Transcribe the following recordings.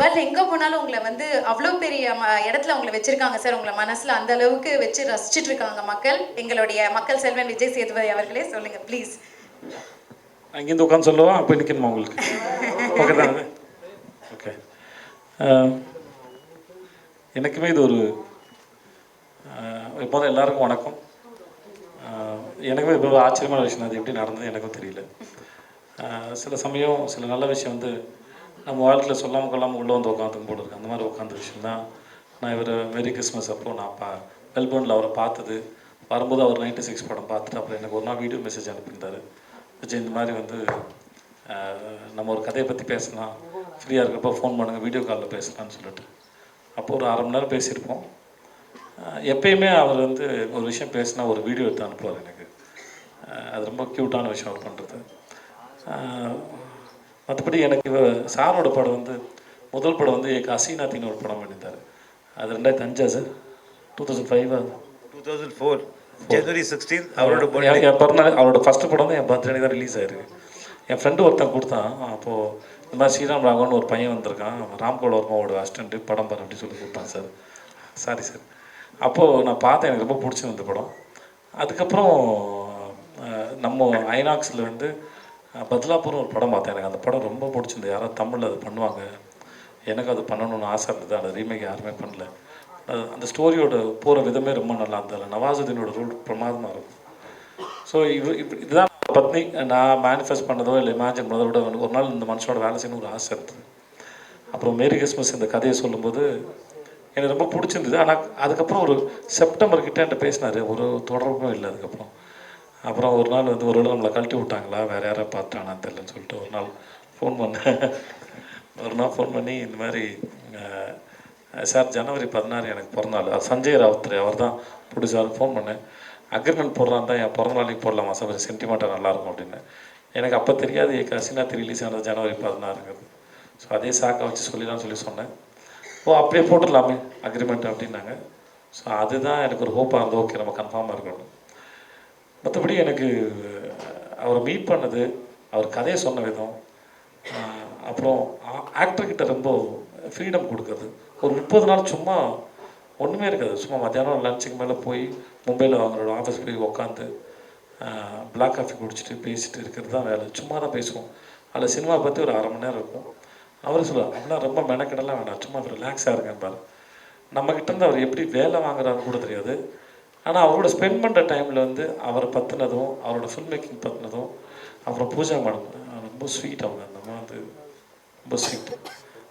But எங்கே போனாலும் உங்களை வந்து அவ்வளோ பெரிய ம- இடத்துல உங்களை வச்சிருக்காங்க சார். உங்களை மனசில் அந்த அளவுக்கு வச்சு ரசிச்சுட்டு இருக்காங்க மக்கள். எங்களுடைய மக்கள் செல்வன் விஜய் சேதுபதி அவர்களே சொல்லுங்க ப்ளீஸ் அங்கேருந்து உட்காந்து சொல்லுவோம் அப்போ நிற்கணுமா உங்களுக்கு? ஓகே தானே? ஓகே எனக்குமே இது ஒரு இப்போ எல்லாருக்கும் வணக்கம். எனக்குமே இப்போ ஒரு ஆச்சரியமான விஷயம் அது எப்படி நடந்தது எனக்கும் தெரியல. சில சமயம் சில நல்ல விஷயம் வந்து நம்ம வாழ்க்கையில் சொல்லாமல் கொள்ளாமல் உள்ளே வந்து உட்காந்துக்கும் போல இருக்கு. அந்த மாதிரி உட்காந்து விஷயந்தான் நான் இவர் மெரி கிறிஸ்மஸ் அப்போ நான் பா மெல்போர்னில் அவரை பார்த்தது. வரும்போது அவர் நைன்டி சிக்ஸ் படம் பார்த்துட்டு அப்புறம் எனக்கு ஒரு நாள் வீடியோ மெசேஜ் அனுப்பியிருந்தார். விஜய் இந்த மாதிரி வந்து நம்ம ஒரு கதையை பற்றி பேசலாம். ஃப்ரீயாக இருக்கப்போ ஃபோன் பண்ணுங்கள் வீடியோ காலில் பேசலாம்னு சொல்லிட்டு. அப்போ ஒரு அரை மணி நேரம் பேசியிருப்போம். எப்பயுமே அவர் வந்து ஒரு விஷயம் பேசினா ஒரு வீடியோ எடுத்து அனுப்புவார் எனக்கு. அது ரொம்ப க்யூட்டான விஷயம் அவர் பண்ணுறது மற்றபடி எனக்கு சாரோட படம் வந்து முதல் படம் வந்து எனக்கு அசீனாத்தின்னு ஒரு படம் பண்ணியிருந்தார் அது ரெண்டாயிரத்தி அஞ்சா sir? Two thousand five two thousand four January sixteen அவரோட என் பிறந்தநாள் அவரோட ஃபஸ்ட்டு படம் தான் என் பர்த்டே தான் ரிலீஸ் ஆயிருக்கு. என் ஃப்ரெண்டு ஒருத்தன் கொடுத்தான் அப்போது இந்த மாதிரி ஸ்ரீராம் ராகவன் ஒரு பையன் வந்திருக்கான் ராம்கோல் வர்மாவோட அசிஸ்டண்ட்டு படம் பாரு அப்படி சொல்லி கொடுத்தான் சார். Sorry sir. அப்போது நான் பார்த்தேன் எனக்கு ரொம்ப பிடிச்சிருந்த படம். அதுக்கப்புறம் நம்ம ஐநாக்ஸில் வந்து அஹ், ஒரு படம் பார்த்தேன். எனக்கு அந்த படம் ரொம்ப பிடிச்சிருந்து யாராவது தமிழில் அது பண்ணுவாங்க. எனக்கு அது பண்ணணும்னு ஆசை இருந்தது. அந்த ரீமேக் யாருமே பண்ணல. அந்த ஸ்டோரியோட போகிற விதமே ரொம்ப நல்லா இருந்தது. நவாசுதீனோட ரோல் பிரமாதமாக இருக்கும். ஸோ இது இப்ப இதுதான் பத்னி. நான் மேனிஃபெஸ்ட் பண்ணதோ இல்லை இமேஜின் பண்ணதோ விட ஒரு நாள் இந்த மனுஷனோட வேலை செய்யணும் ஒரு ஆசை இருந்தது. அப்புறம் மேரி கிறிஸ்மஸ் இந்த கதையை சொல்லும்போது எனக்கு ரொம்ப பிடிச்சிருந்தது. ஆனால் அதுக்கப்புறம் ஒரு செப்டம்பர் கிட்ட என்கிட்ட பேசினார். ஒரு தொடர்பும் இல்லை அதுக்கப்புறம். அப்புறம் ஒரு நாள் வந்து ஒரு வேளை நம்மளை கழட்டி விட்டாங்களா? வேறு யாரை பார்த்தானான்னு தெரியலன்னு சொல்லிட்டு ஒரு நாள் ஃபோன் பண்ணேன். ஒரு நாள் ஃபோன் பண்ணி இந்த மாதிரி சார் ஜனவரி பதினாறு எனக்கு பிறந்தநாள். அது சஞ்சய் ராவுத்ரே அவர் தான் பிடிச்சார் ஃபோன் பண்ணேன். அக்ரிமெண்ட் போடுறான் தான் என் பிறந்த நாளைக்கு போடலாமா? சார் ஒரு சென்டிமெண்ட்டாக நல்லாயிருக்கும் அப்படின்னு. எனக்கு அப்போ தெரியாது என் கசினாத்தி ரிலீஸ் ஆனது ஜனவரி பதினாறுங்கிறது. ஸோ அதே சாக்கை வச்சு சொல்லிடலாம்னு சொல்லி சொன்னேன். ஓ அப்படியே போட்டுடலாமே அக்ரிமெண்ட் அப்படின்னாங்க. ஸோ அதுதான் எனக்கு ஒரு ஹோப்பாக இருந்தது. ஓகே நம்ம கன்ஃபார்மாக இருக்கணும். மற்றபடி எனக்கு அவரை மீட் பண்ணது அவர் கதையை சொன்ன விதம் அப்புறம் ஆக்டர்கிட்ட ரொம்ப ஃப்ரீடம் கொடுக்குறது. ஒரு முப்பது நாள் சும்மா ஒன்றுமே இருக்காது. சும்மா மத்தியானம் லஞ்சுக்கு மேலே போய் மும்பையில் அவங்களோட ஆஃபீஸ் போய் உக்காந்து பிளாக் காஃபி குடிச்சிட்டு பேசிட்டு இருக்கிறது தான் வேலை. சும்மா தான் பேசுவோம். அதில் சினிமா பற்றி ஒரு அரை மணி நேரம் இருக்கும். அவர் சொல்லுவார் அப்படிலாம் ரொம்ப மெனக்கெடலாம் வேண்டாம் சும்மா ரிலாக்ஸாக இருக்கேன் பாரு. நம்மக்கிட்ட இருந்து அவர் எப்படி வேலை வாங்குறாருன்னு கூட தெரியாது. ஆனால் அவரோட ஸ்பெண்ட் பண்ணுற டைமில் வந்து அவரை பற்றினதும் அவரோட ஃபில்ம் மேக்கிங் பற்றினதும் அப்புறம் பூஜா மேடம் ரொம்ப ஸ்வீட் அவங்க. அந்த அம்மா வந்து ரொம்ப ஸ்வீட்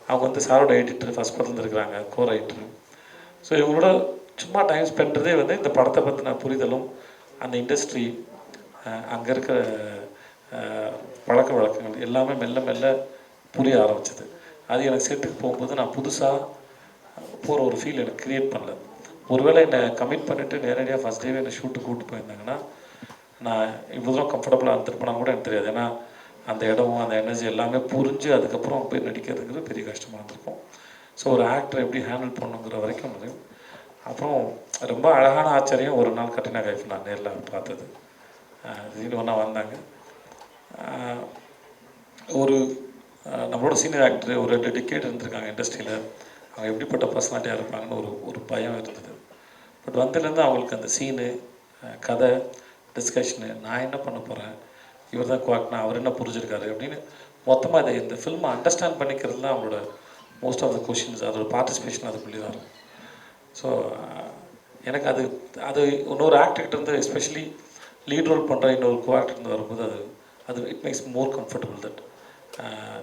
அவங்க வந்து சாரோட எடிட்டர் ஃபஸ்ட் படத்தில் இருக்கிறாங்க கோ ரைட்டர் ஸோ இவங்களோட சும்மா டைம் ஸ்பெண்ட்றதே வந்து இந்த படத்தை பற்றின புரிதலும் அந்த இண்டஸ்ட்ரி அங்கே இருக்கிற பழக்க வழக்கங்கள் எல்லாமே மெல்ல மெல்ல புரிய ஆரம்பிச்சது. அது எனக்கு செட்டுக்கு போகும்போது நான் புதுசாக போகிற ஒரு ஃபீல் எனக்கு க்ரியேட் பண்ணல. ஒருவேளை என்னை கமிட் பண்ணிவிட்டு நேரடியாக ஃபஸ்ட் டேவே என்னை ஷூட்டு கூப்பிட்டு போயிருந்தாங்கன்னா நான் இவ்வளோ தூரம் கம்ஃபர்டபுளாக இருந்திருப்பேனா கூட எனக்கு தெரியாது. ஏன்னா அந்த இடம் அந்த எனர்ஜி எல்லாமே புரிஞ்சு அதுக்கப்புறம் போய் நடிக்கிறதுங்கிறது பெரிய கஷ்டமாக இருந்திருக்கும். ஸோ ஒரு ஆக்டர் எப்படி ஹேண்டில் பண்ணுங்கிற வரைக்கும் முடியும். அப்புறம் ரொம்ப அழகான ஆச்சரியம் ஒரு நாள் கட்டினா கைஃப் நான் நேரில் பார்த்தது. திடீர்னு ஒன்றா வந்தாங்க. ஒரு நம்மளோட சீனியர் ஆக்டர் ஒரு ரெண்டு டிக்கெட் இருந்திருக்காங்க இண்டஸ்ட்ரியில் அவங்க எப்படிப்பட்ட பர்சனாலிட்டியாக இருப்பாங்கன்னு ஒரு ஒரு பயம் இருந்தது. பட் வந்ததுலேருந்து அவங்களுக்கு அந்த சீனு கதை டிஸ்கஷனு நான் என்ன பண்ண போகிறேன் இவர் தான் குவாக்னா அவர் என்ன புரிஞ்சிருக்காரு அப்படின்னு மொத்தமாக இதை இந்த ஃபில்மை அண்டர்ஸ்டாண்ட் பண்ணிக்கிறது தான் அவங்களோட மோஸ்ட் ஆஃப் த கொஷின்ஸ் அதோட பார்ட்டிசிபேஷன் அதுக்குள்ளே தான் இருக்கும். ஸோ எனக்கு அது அது இன்னொரு ஆக்டர்கிட்ட இருந்து எஸ்பெஷலி லீட் ரோல் பண்ணுற இன்னொரு கோ ஆக்டர் இருந்து வரும்போது அது அது it makes more comfortable that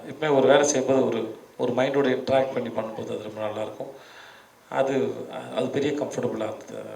இப்போமே ஒரு வேலை செய்யும்போது ஒரு ஒரு மைண்டோட இன்ட்ராக்ட் பண்ணி பண்ணும்போது அது ரொம்ப நல்லாயிருக்கும் அது அது பெரிய கம்ஃபர்டபுளாக இருந்தது.